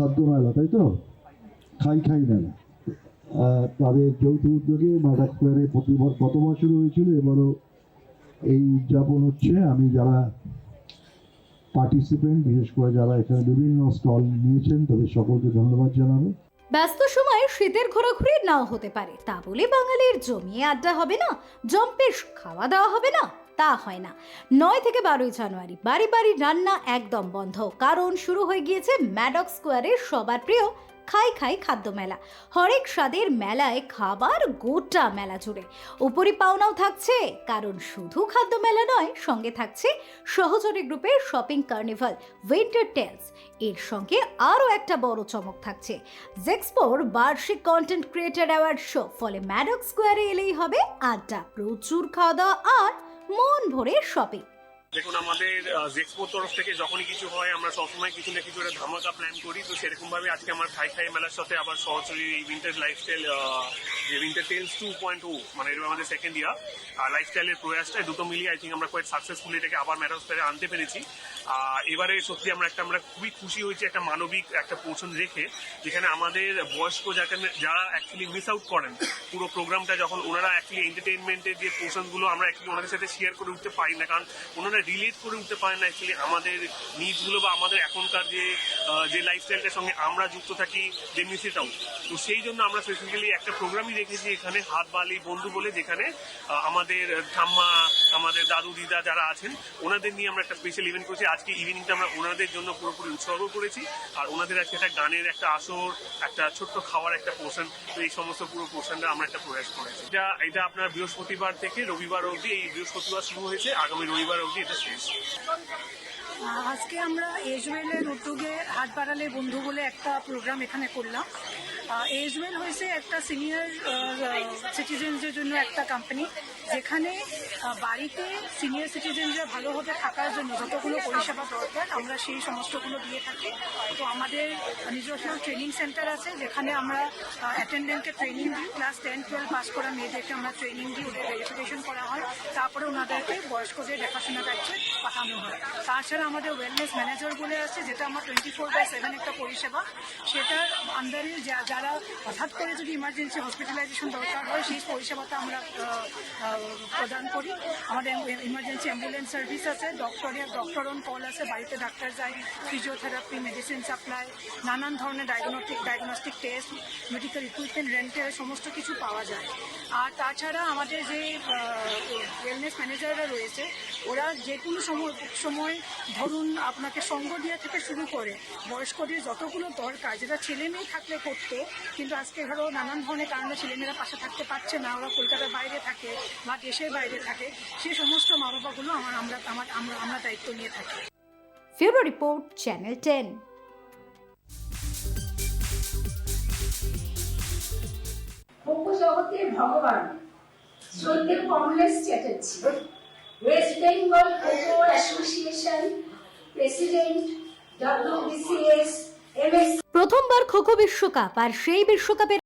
খাদ্য মেলা তাই তো? খাই খাই মেলা। তাদের যৌথ উদ্যোগে মাটাক স্কোয়ারে প্রতিবার গত বছর হয়েছিল এবারও এই উদযাপন হচ্ছে। আমি যারা পার্টিসিপেন্ট বিশেষ করে যারা এখানে বিভিন্ন স্টল নিয়েছেন, তাদের সকলকে ধন্যবাদ জানাব। ব্যস্ত সময়ে শীতের ঘোরাঘুরি নাও হতে পারে। তা বলে বাঙালির জমিয়ে আড্ডা হবে না, জম্পেশ খাওয়া দাওয়া হবে না। তা হয় না। নয় থেকে বারোই জানুয়ারি, বাড়ি বাড়ি রান্না একদম বন্ধ। কারণ শুরু হয়ে গিয়েছে ম্যাডক স্কোয়ারের সবার প্রিয় খাই খাই খাদ্য মেলা। হরেক স্বাদের মেলায় খাবার গোটা মেলা জুড়ে। উপরি পাওনাও থাকছে, কারণ শুধু খাদ্য মেলা নয়, সঙ্গে থাকছে সহচরী গ্রুপের শপিং কার্নিভাল উইন্টার টেলস এর সঙ্গে আরও একটা বড় চমক থাকছে। জেক্সপোর বার্ষিক কন্টেন্ট ক্রিয়েটার অ্যাওয়ার্ড শো ফলে ম্যাডক স্কোয়ারে এলেই হবে আড্ডা। প্রচুর খাওয়া দাওয়া আর মন ভরে শপিং দেখুন, আমাদের জেক্সপোর তরফ থেকে যখনই কিছু হয়, আমরা সবসময় কিছু না কিছু একটা ধামাকা প্ল্যান করি। তো সেরকম ভাবে আজকে আমার খাই খাই মেলার সাথে আবার সরাসরি উইন্টার লাইফস্টাইল যে winter tales two point o মানে এটা আমাদের সেকেন্ড ইয়ার আর লাইফস্টাইলের প্রয়াসটা দুটো মিলিয়ে আই থিঙ্ক আমরা কোয়াইট সাকসেসফুলি এটাকে আবার ম্যারাথ স্কোয়ারে আনতে পেরেছি। এবারে সত্যি আমরা একটা, আমরা খুবই খুশি হয়েছি একটা মানবিক একটা পোর্শন রেখে, যেখানে আমাদের বয়স্ক যাকে যারা অ্যাকচুয়ালি মিস আউট করেন, পুরো প্রোগ্রামটা যখন ওনারা অ্যাকচুয়ালি এন্টারটেনমেন্টের যে পোর্শনগুলো আমরা অ্যাকচুয়ালি ওনাদের সাথে শেয়ার করে উঠতে পারি না, কারণ ওনারা রিলেট করে উঠতে পারেন না অ্যাকচুয়ালি আমাদের নিডসগুলো বা আমাদের এখনকার যে যে লাইফস্টাইলটার সঙ্গে আমরা যুক্ত থাকি যেমনি সেটাও তো সেই জন্য আমরা স্পেসিফিক্যালি একটা প্রোগ্রামই রেখেছি এখানে, হাত বালি বন্ধু বলে, যেখানে আমাদের ঠাম্মা, আমাদের দাদু, দিদা যারা আছেন, ওনাদের নিয়ে আমরা একটা স্পেশাল ইভেন্ট করেছি। আজকে ইভিনিংটা আমরা ওনাদের জন্য পুরোপুরি উৎসর্গ করেছি। আর ওনাদের আজকে একটা গানের একটা আসর, একটা ছোট্ট খাওয়ার একটা পোর্শন তো এই সমস্ত পুরো পোর্শনটা আমরা একটা প্রয়াস করেছি। এটা এটা আপনার বৃহস্পতিবার থেকে রবিবার অবধি, এই বৃহস্পতিবার শুরু হয়েছে। আগামী রবিবার অবধি আজকে আমরা এজওয়েলের উদ্যোগে হাট বাড়ালে বন্ধু বলে একটা প্রোগ্রাম এখানে করলাম। এজওয়েল হয়েছে একটা সিনিয়র সিটিজেনদের জন্য একটা কোম্পানি যেখানে বাড়িতে সিনিয়র সিটিজেনরা ভালোভাবে থাকার জন্য যতগুলো পরিষেবা দরকার, আমরা সেই সমস্তগুলো দিয়ে থাকি। তো আমাদের নিজস্ব ট্রেনিং সেন্টার আছে, যেখানে আমরা অ্যাটেন্ডেন্টকে ট্রেনিং দিই। ক্লাস টেন টুয়েলভ পাস করা মেয়েদেরকে আমরা ট্রেনিং দিই, ওদের ভেরিফিকেশন করা হয়। তারপরে ওনাদেরকে বয়স্কদের দেখাশোনা দায়িত্বে পাঠানো হয়। তাছাড়া আমাদের ওয়েলনেস ম্যানেজার বলে আছে, যেটা আমার টোয়েন্টি ফোর বাই সেভেন একটা পরিষেবা। সেটার আন্ডারে যা- যারা হঠাৎ করে যদি ইমার্জেন্সি হসপিটালাইজেশন দরকার হয়, সেই পরিষেবাটা আমরা প্রদান করি। আমাদের ইমার্জেন্সি অ্যাম্বুলেন্স সার্ভিস আছে ডক্টরের ডক্টর অন কল আছে, বাড়িতে ডাক্তার যায় ফিজিওথেরাপি মেডিসিন সাপ্লাই নানান ধরনের diagnostic diagnostic test medical equipment রেন্টের সমস্ত কিছু পাওয়া যায়। আর তাছাড়া আমাদের যে ওয়েলনেস ম্যানেজাররা রয়েছে, ওরা যে কোনো সময় সময় ধরুন আপনাকে সঙ্গ দেওয়া থেকে শুরু করে, বয়স্কদের যতগুলো দরকার, যেটা ছেলে মেয়ে থাকলে করতো কিন্তু আজকে ধরো নানান ধরনের কারণে ছেলেমেয়েরা পাশে থাকতে পারছে না ওরা কলকাতার বাইরে থাকে বা দেশের বাইরে থাকে সেই সমস্ত মা বাবাগুলো আমার আমরা আমার আমরা আমরা দায়িত্ব নিয়ে থাকি। ফেব্রুয়ারি রিপোর্ট চ্যানেল টেন। উপজগতের ভগবান শ্রদ্ধেয় Kamlesh Chatterjee West Bengal Khokho association president WBCS প্রথমবার খোখো বিশ্বকাপ আর সেই বিশ্বকাপের